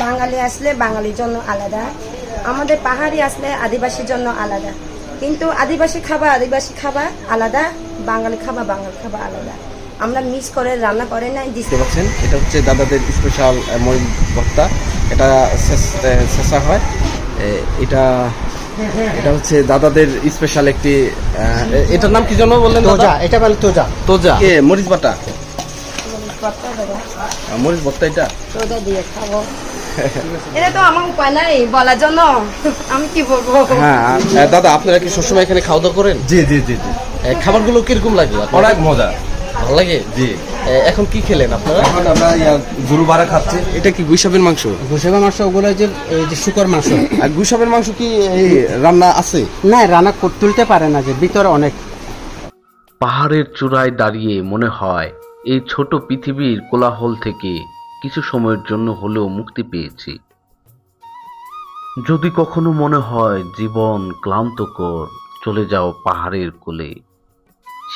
বাঙালি আসলে বাঙালির জন্য আলাদা। আমাদের পাহাড়ি আসলে আদিবাসীর জন্য আলাদা। কিন্তু আদিবাসী খাবার আদিবাসী খাবার আলাদা বাঙালি খাবার বাঙালি খাবার আলাদা। আমরা মিস করে রান্না করে নাই দেখতে পাচ্ছেন এটা হচ্ছে দাদাদের স্পেশাল মরিচ ভর্তা। এটা শেষ- হয়। এটা এটা হচ্ছে দাদাদের স্পেশাল একটি এটার নাম কি জন্য বললেন তোজা এটা বলে তোজা। তোজা। এ, মরিচ বাটা মরিচ ভর্তা এটা? তো ওটা দিয়ে খাব। এটা তো আমার উপায় নাই বলার জন্য। আমি কি বলব? হ্যাঁ দাদা আপনারা কি সবসময় এখানে খাওয়া দাওয়া করেন? জি জি জি জি। এ, খাবারগুলো কীরকম লাগে অনেক মজা। ভালো লাগে? জি। এখন কি খেলেন আপনারা? এখন আমরা গরু বাড়া খাচ্ছি। এটা কি গুইসাবের মাংস? ঘুষেবা মাংস ওগুলো যে এই যে শুকর মাংস। আর গুইসাবের মাংস কি এই রান্না আছে? না রান্না কর- তুলতে পারে না যে ভিতরে অনেক। পাহাড়ের চূড়ায় দাঁড়িয়ে মনে হয় এই ছোট পৃথিবীর কোলাহল থেকে কিছু সময়ের জন্য হলেও মুক্তি পেয়েছি। যদি কখনো মনে হয় জীবন ক্লান্তকর, চলে যাও পাহাড়ের কোলে,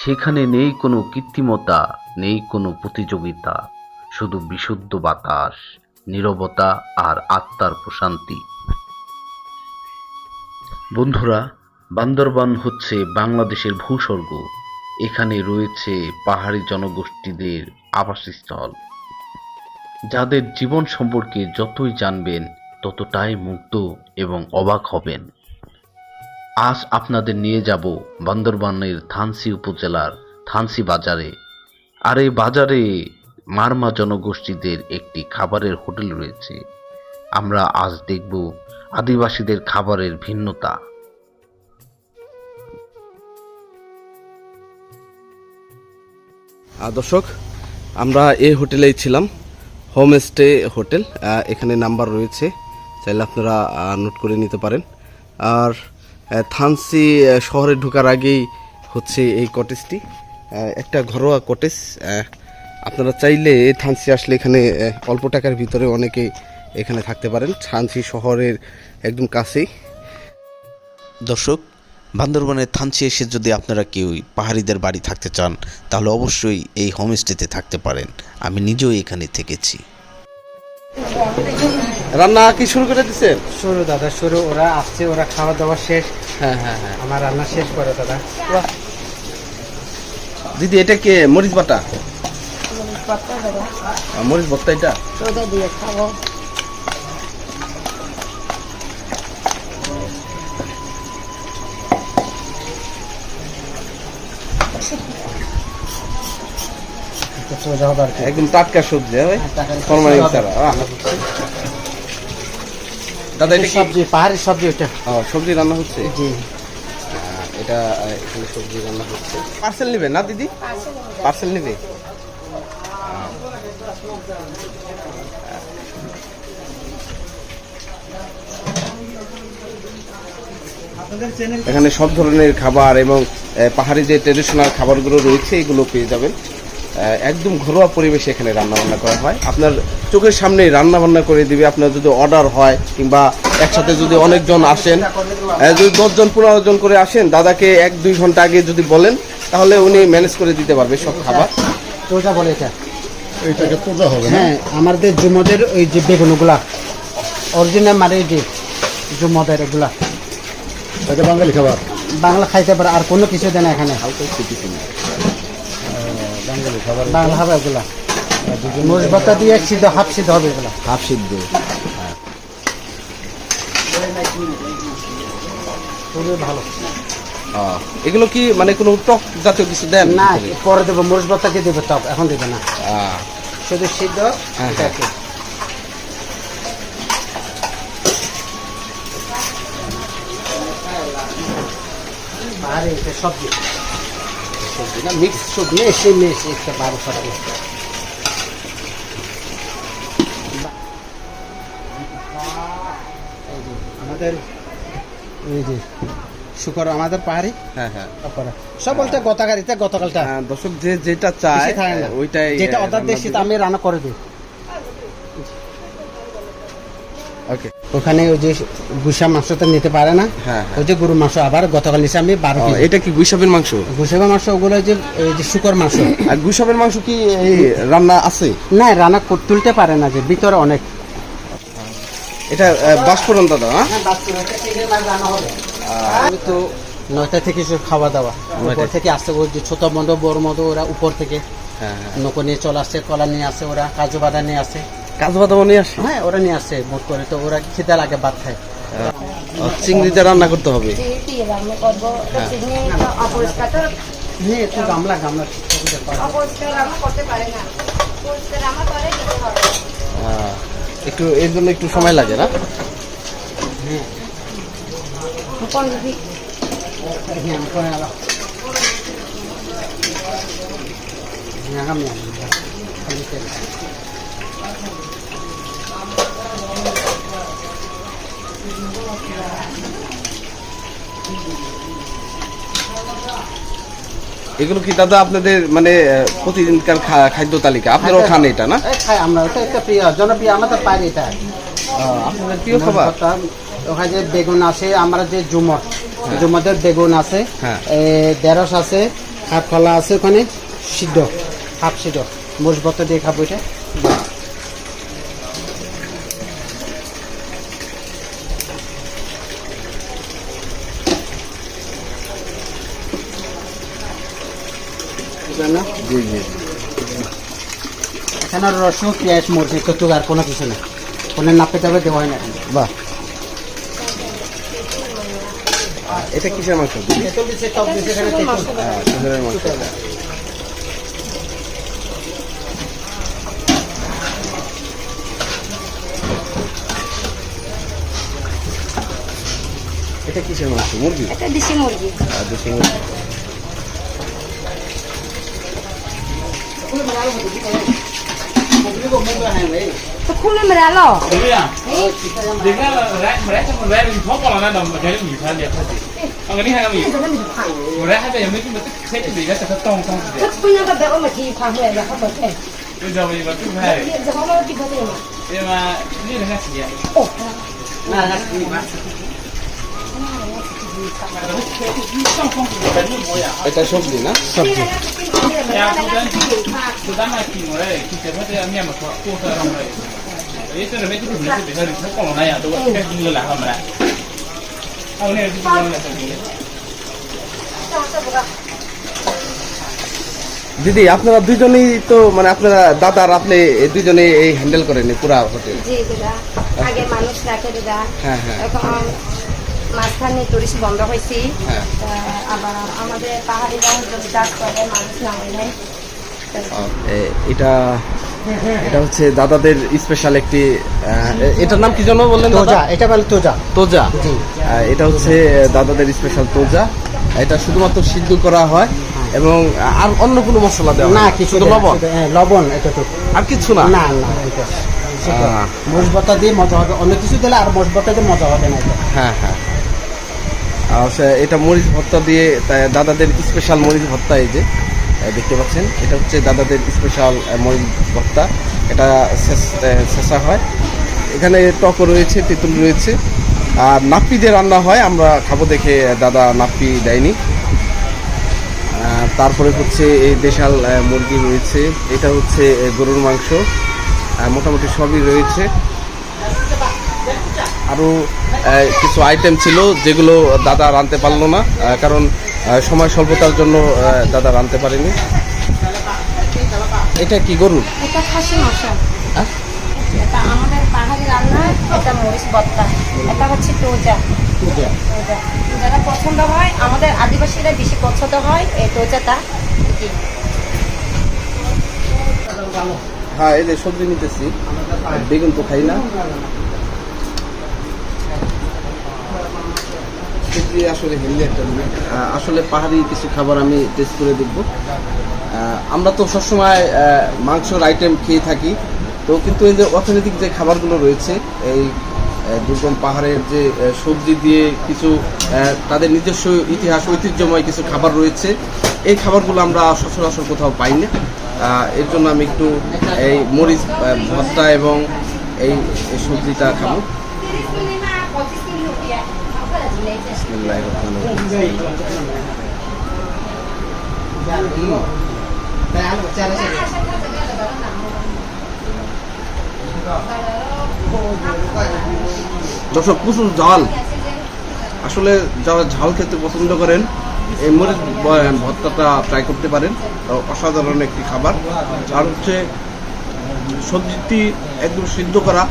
সেখানে নেই কোনো কৃত্রিমতা, নেই কোনো প্রতিযোগিতা, শুধু বিশুদ্ধ বাতাস, নীরবতা আর আত্মার প্রশান্তি। বন্ধুরা, বান্দরবান হচ্ছে বাংলাদেশের ভূস্বর্গ। এখানে রয়েছে পাহাড়ি জনগোষ্ঠীদের আবাসস্থল। যাদের জীবন সম্পর্কে যতই জানবেন, ততটাই মুগ্ধ এবং অবাক হবেন। আজ আপনাদের নিয়ে যাব বান্দরবানের থানসি উপজেলার থানসি বাজারে। আর এই বাজারে মারমা জনগোষ্ঠীদের একটি খাবারের হোটেল রয়েছে। আমরা আজ দেখব আদিবাসীদের খাবারের ভিন্নতা। দর্শক, আমরা এই হোটেলেই ছিলাম। হোম স্টে হোটেল এখানে নাম্বার রয়েছে, চাইলে আপনারা নোট করে নিতে পারেন। আর থানসি শহরে ঢোকার আগেই হচ্ছে এই কটেজটি একটা ঘরোয়া কটেজ আপনারা চাইলে থানসি আসলে এখানে অল্প টাকার ভিতরে অনেকে এখানে থাকতে পারেন। থানসি শহরের একদম কাছেই। দর্শক বান্দরবানের থানচি এসে যদি আপনারা কেউ পাহাড়িদের বাড়ি থাকতে চান তাহলে অবশ্যই এই হোমস্টেতে থাকতে পারেন। আমি নিজেও এখানে থেকেছি। রান্না কি শুরু করে দিচ্ছেন শুরু দাদা শুরু ওরা আসছে ওরা খাওয়া দাওয়া শেষ। হ্যাঁ হ্যাঁ হ্যাঁ। আমার রান্না শেষ করে দাদা। দিদি এটা কে? মরিচ বাটা? মরিচ বাটা এটা সোজা হবে আর কি। একদম টাটকা সবজি হ্যাঁ ফরমালিন ছাড়া দাদা এটা সবজি পাহাড়ি সবজি ওটা ও, সবজি রান্না হচ্ছে? জি। এটা এখানে সবজি রান্না হচ্ছে। পার্সেল নেবে না দিদি? পার্সেল নেবে? এখানে সব ধরনের খাবার এবং পাহাড়ি যে ট্রেডিশনাল খাবারগুলো রয়েছে এগুলো পেয়ে যাবেন। একদম ঘরোয়া পরিবেশে এখানে রান্না বান্না করা হয়। আপনার চোখের সামনেই রান্না বান্না করে দিবে। আপনার যদি অর্ডার হয় কিংবা একসাথে যদি অনেকজন আসেন যদি দশজন পনেরো জন করে আসেন দাদাকে এক দুই ঘণ্টা আগে যদি বলেন তাহলে উনি ম্যানেজ করে দিতে পারবে সব খাবার। তোজা বলে এটা। এইটাকে তোজা হবে হ্যাঁ আমাদের জুমদের ওই যে বেগুনগুলা। অরিজিনাল মানে যে জুমদের এগুলা। এটা বাঙালি খাবার? বাংলা খাইতে পারে আর কোনো কিছু দেয় না এখানে। খাবার বাংলা হবে এগুলা। মরিচ ভর্তা দিয়ে সিদ্ধ হাফ সিদ্ধ হবে এগুলা। হাফ সিদ্ধ। খুবই ভালো। এগুলো কি মানে কোনো টক জাতীয় কিছু দেন? না পরে দেবো মরিচ ভর্তাকে দেবো টপ এখন দেবে না। শুধু সিদ্ধ হ্যাঁ, এটা আরে এটা সবজি। সবজি না মিক্স সবজি এসে মেশে একটা বারো সাথে আমাদের এই যে শুকর আমাদের পাহাড়ি? হ্যাঁ হ্যাঁ। সব বলতে গতকালিতে গতকালটা। হ্যাঁ দর্শক যে যেটা চায় ওইটাই যেটা অর্ডার দিয়েছি আমি রান্না করে দিই। ওখানে ওই যে গুসা মাংসটা নিতে পারে না হ্যাঁ, হ্যাঁ। ওই যে গরুর মাংস আবার গতকাল নিচে আমি বারো কেজি। এটা কি গুইসাবের মাংস? গুসেবা মাংস ওগুলো যে এই যে শুকর মাংস। আর গুইসাবের মাংস কি এই রান্না আছে? না রান্না কর- তুলতে পারে না যে ভিতরে অনেক। এটা বাষ্পরণ দাদা হ্যাঁ? আমি তো নয়টা থেকে সব খাওয়া দাওয়া। উপর থেকে আসতে যে ছোট মতো বড় মতো ওরা উপর থেকে। নৌকো নিয়ে চলে আসছে কলা নিয়ে আসে ওরা কাজু বাদাম নিয়ে আসে কাজু বাদাম নিয়ে আসি? হ্যাঁ ওরা নিয়ে আসছে বুট করে। তো ওরা খিদে লাগে ভাত খায়। চিংড়িটা রান্না করতে হবে? একটু গামলা একটু এর জন্য একটু সময় লাগে না? হ্যাঁ এগুলো কি দাদা আপনাদের মানে প্রতিদিনকার খাদ্য তালিকা? আপনারাও খান এটা না? খাই আমরা ওটা একটা প্রিয় জনপ্রিয় আমাদের পারি এটা। আপনাদের প্রিয় খাবার? ওখানে যে বেগুন আছে আমরা যে জুমর জুমদের বেগুন আছে হ্যাঁ। ঢেঁড়স আছে হাফ কলা আছে ওখানে সিদ্ধ হাফ সিদ্ধ। মোষ দিয়ে খাব এটা। না? জি জি। এখানে রসুন পেঁয়াজ মরিচ কচু আর কোনো কিছু না। কোনো নাপে টাপে দেওয়া হয় না বাহ। এটা কিসের মাংস। হ্যাঁ, এটা। কিসের মাংস? মুরগি এটা দেশি মুরগি। আর দেশি মুরগি। tôi không lên mà ra lò. Đúng à đừng ra là ra mà ra trong một ra đừng thoát vào là đồng mà thấy mình sao đẹp thôi ông cái này hay mình mà ra hay bây giờ mới mà thấy cái gì đó sẽ tông tông gì tất bây giờ bắt đầu mà chỉ khoảng mười là không bật lên bây giờ mình vẫn cứ hay giờ không có gì có gì mà nhưng mà như thế này gì vậy ồ. Là là gì mà? Cái số gì nữa? Sắp gì? দিদি আপনারা দুজনেই তো মানে আপনারা দাদা আর আপনি দুজনেই এই হ্যান্ডেল করেন পুরা হোটেল জি দাদা আগে মানুষ রাখে দাদা হ্যাঁ, হ্যাঁ। এখন মাঝখানে টুরিস্ট বন্ধ হয়েছি হ্যাঁ। আবার আমাদের পাহাড়ি যদি চাষ করে মানুষ নামে এ- এটা এটা হচ্ছে দাদাদের স্পেশাল একটি এটার নাম কি জন্য বললেন তোজা এটা বলে তোজা। তোজা। জি। এটা হচ্ছে দাদাদের স্পেশাল তোজা। এটা শুধুমাত্র সিদ্ধ করা হয় এবং আর অন্য কোনো মশলা দেওয়া না কিছু না, লবণ? হ্যাঁ, লবণ এটা তো আর কিছু না? না না ভর্তা দিয়ে মজা হবে। অন্য কিছু দিলে আর ভর্তা দিয়ে মজা হবে না হ্যাঁ হ্যাঁ। সে- এটা মরিচ ভর্তা দিয়ে দাদাদের স্পেশাল মরিচ ভর্তা এই যে। দেখতে পাচ্ছেন। এটা হচ্ছে দাদাদের স্পেশাল মরিচ ভর্তা। এটা শেষ- হয়। এখানে টক রয়েছে, তেঁতুল রয়েছে। আর নাপ্পি যে রান্না হয়, আমরা খাব দেখে দাদা নাপ্পি দেয়নি। তারপরে হচ্ছে এই দেশাল মুরগি রয়েছে। এটা হচ্ছে গরুর মাংস। মোটামুটি সবই রয়েছে। আরও কিছু আইটেম ছিল যেগুলো দাদা রানতে পারল না কারণ সময় স্বল্পতার জন্য দাদা রানতে পারেনি। এটা কি গরুর এটা খাসি মশা? এটা আমাদের পাহাড়ি রান্না এটা মরিচ বত্তা। এটা হচ্ছে টোজা। টোজা। যারা পছন্দ হয় আমাদের আদিবাসীরা বেশি পছন্দ হয় এই টোজাটা। হ্যাঁ এই যে সবজি নিতেছি। বেগুন তো খাই না। আসলে হেলদি একটা। আসলে পাহাড়ি কিছু খাবার আমি টেস্ট করে দেখব। আমরা তো সবসময় মাংসর আইটেম খেয়ে থাকি। তো কিন্তু এই যে অর্থনৈতিক যে খাবারগুলো রয়েছে, এই দুর্গম পাহাড়ের যে সবজি দিয়ে কিছু তাদের নিজস্ব ইতিহাস, ঐতিহ্যময় কিছু খাবার রয়েছে, এই খাবারগুলো আমরা সচরাচর কোথাও পাই না। এর জন্য আমি একটু এই মরিচ ভর্তা এবং এই সবজিটা খাব। দর্শক, প্রচুর ঝাল। আসলে যারা ঝাল খেতে পছন্দ করেন, এই মরিচ ভর্তাটা ট্রাই করতে পারেন। অসাধারণ একটি খাবার। আর হচ্ছে সবজিটি একদম সিদ্ধ করা।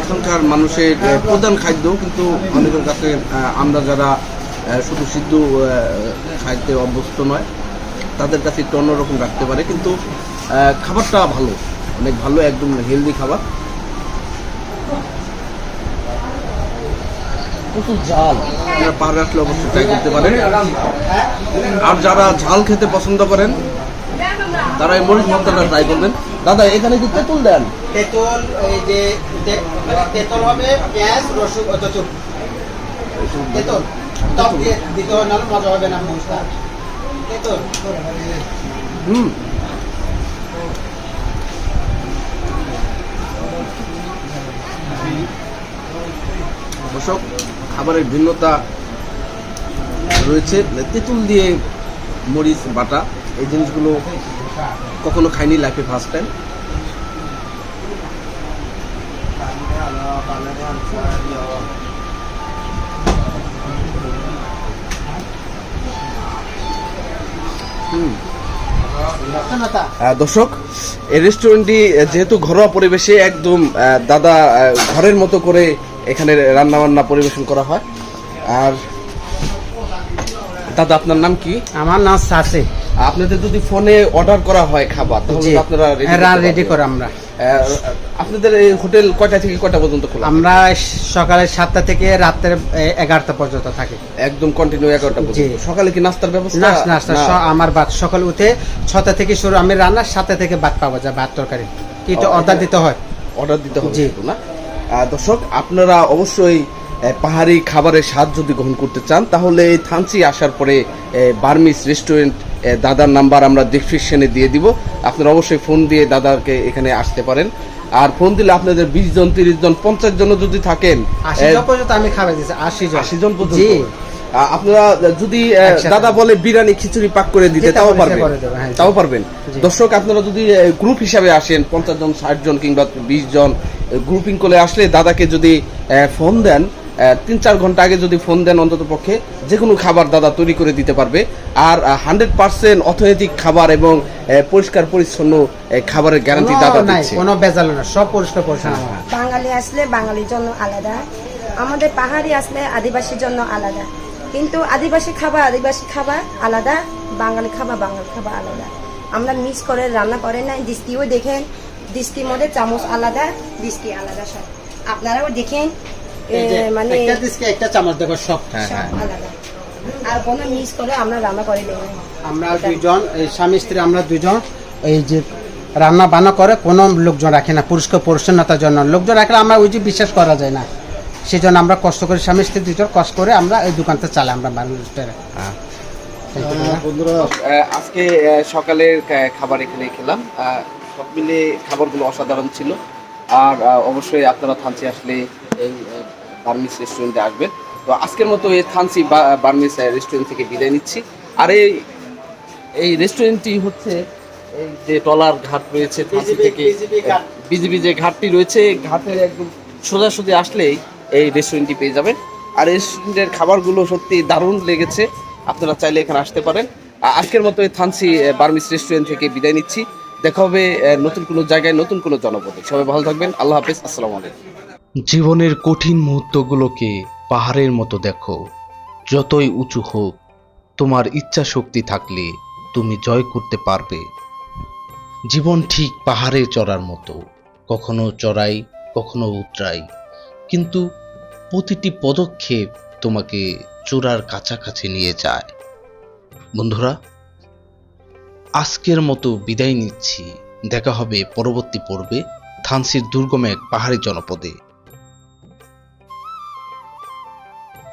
এখানকার মানুষের প্রধান খাদ্য কিন্তু অনেকের কাছে আমরা যারা শুধু সিদ্ধ খাইতে অভ্যস্ত নয়, তাদের কাছে একটু অন্যরকম রাখতে পারে। কিন্তু খাবারটা ভালো, অনেক ভালো, একদম হেলদি খাবার। আসলে অবশ্যই পারেন। আর যারা ঝাল খেতে পছন্দ করেন, তারা এই মরিচ ভর্তাটা ট্রাই করবেন। দাদা, এখানে কি তেঁতুল দেন। তেঁতুল, এই যে তেঁতুল হবে, পেঁয়াজ, রসুন, ও তেঁতুল। টক দিয়ে দিতে হয় নাহলে মজা হবে না মশলা তেঁতুল। হুম। খাবারের ভিন্নতা রয়েছে। তেঁতুল দিয়ে মরিচ, বাটা, এই জিনিসগুলো কখনো খাইনি লাইফে ফার্স্ট টাইম দর্শক এই রেস্টুরেন্টটি যেহেতু ঘরোয়া পরিবেশে একদম দাদা ঘরের মতো করে এখানে রান্না বান্না পরিবেশন করা হয়। আর দাদা আপনার নাম কি? আমার নাম সাসে। আপনাদের যদি ফোনে অর্ডার করা হয় খাবার তাহলে আপনারা রেডি। করে আমরা। আপনাদের এই হোটেল কয়টা থেকে কয়টা পর্যন্ত খোলা? আমরা সকালে সাতটা থেকে রাতের এগারোটা পর্যন্ত থাকি। একদম কন্টিনিউ এগারোটা পর্যন্ত। সকালে কি নাস্তার ব্যবস্থা? নাস্তা আমার ভাত সকাল উঠে ছটা থেকে শুরু আমি রান্না সাতটা থেকে ভাত পাওয়া যায় ভাত তরকারি। কিন্তু অর্ডার দিতে হয়? অর্ডার দিতে হবে। না। দর্শক আপনারা অবশ্যই পাহাড়ি খাবারের স্বাদ যদি গ্রহণ করতে চান তাহলে থানচি আসার পরে বার্মিস রেস্টুরেন্ট দাদার নাম্বার আমরা ডিসক্রিপশনে দিয়ে দিব। আপনারা অবশ্যই ফোন দিয়ে দাদাকে এখানে আসতে পারেন। আর ফোন দিলে আপনাদের বিশ জন তিরিশ জন পঞ্চাশ জন যদি থাকেন আমি খাবার দিচ্ছি আশি জন। আশি জন পর্যন্ত। আপনারা যদি দাদা বলে বিরিয়ানি খিচুড়ি পাক করে দিতে তাও পারবেন। হ্যাঁ। তাও পারবেন। দর্শক আপনারা যদি গ্রুপ হিসাবে আসেন পঞ্চাশ জন ষাট জন কিংবা বিশ জন গ্রুপিং করে আসলে দাদাকে যদি ফোন দেন তিন চার ঘণ্টা আগে যদি ফোন দেন অন্তত পক্ষে যে কোনো খাবার দাদা তৈরি করে দিতে পারবে। আর হান্ড্রেড পার্সেন্ট অর্থনৈতিক খাবার এবং পরিষ্কার পরিচ্ছন্ন খাবারের গ্যারান্টি দাদা দিচ্ছে। কোনো বেজাল না সব পরিষ্কার পরিচ্ছন্ন। বাঙালি আসলে বাঙালির জন্য আলাদা। আমাদের পাহাড়ি আসলে আদিবাসীর জন্য আলাদা। কিন্তু আদিবাসী খাবার আদিবাসী খাবার আলাদা বাঙালি খাবার বাঙালি খাবার আলাদা। আমরা মিক্স করে রান্না করে নাই দৃষ্টিও দেখেন দৃষ্টির মধ্যে চামচ আলাদা দৃষ্টি আলাদা সব। আপনারাও দেখেন মানে একটা দিসকে একটা চামচ দেখো সব। সব আলাদা। আর কোনো মিক্স করে আমরা রান্না করে দেই আমরা দুইজন এই স্বামী স্ত্রী আমরা দুইজন এই যে রান্না বান্না করে কোনো লোকজন রাখে না পরিষ্কার পরিচ্ছন্নতার জন্য। লোকজন রাখলে আমরা ওই যে বিশ্বাস করা যায় না। সেই জন্য আমরা কষ্ট করে স্বামী স্ত্রী দুজন কষ্ট করে আমরা এই দোকানটা চালাই আমরা বাংলাদেশের বন্ধুরা। আজকে সকালের খাবার এখানে খেলাম। সব মিলে খাবারগুলো অসাধারণ ছিল। আর অবশ্যই আপনারা থানচি আসলে এই বার্মিস রেস্টুরেন্টে আসবেন তো আজকের মতো এই থানচি বা- বার্মিস রেস্টুরেন্ট থেকে বিদায় নিচ্ছি। আর এই এই রেস্টুরেন্টটি হচ্ছে এই যে টলার ঘাট রয়েছে BGB থেকে। বিজিবি যে ঘাটটি রয়েছে ঘাটের একদম সোজাসুজি আসলেই এই রেস্টুরেন্টটি পেয়ে যাবেন। আর এই রেস্টুরেন্টের খাবারগুলো সত্যি দারুণ লেগেছে। আপনারা চাইলে এখানে আসতে পারেন। আজকের মতো এই থানসি বার্মিস রেস্টুরেন্ট থেকে বিদায় নিচ্ছি। দেখা হবে নতুন কোনো জায়গায় নতুন কোনো জনপদে। সবাই ভালো থাকবেন। আল্লাহ হাফিজ। আসসালামু আলাইকুম। জীবনের কঠিন মুহূর্তগুলোকে পাহাড়ের মতো দেখো। যতই উঁচু হোক, তোমার ইচ্ছা শক্তি থাকলে তুমি জয় করতে পারবে। জীবন ঠিক পাহাড়ে চড়ার মতো, কখনো চড়াই, কখনো উতরাই। কিন্তু প্রতিটি পদক্ষেপ তোমাকে চূড়ার কাছাকাছি নিয়ে যায়। বন্ধুরা, আজকের মতো বিদায় নিচ্ছি। দেখা হবে পরবর্তী পর্বে থানসির দুর্গম এক পাহাড়ি জনপদে।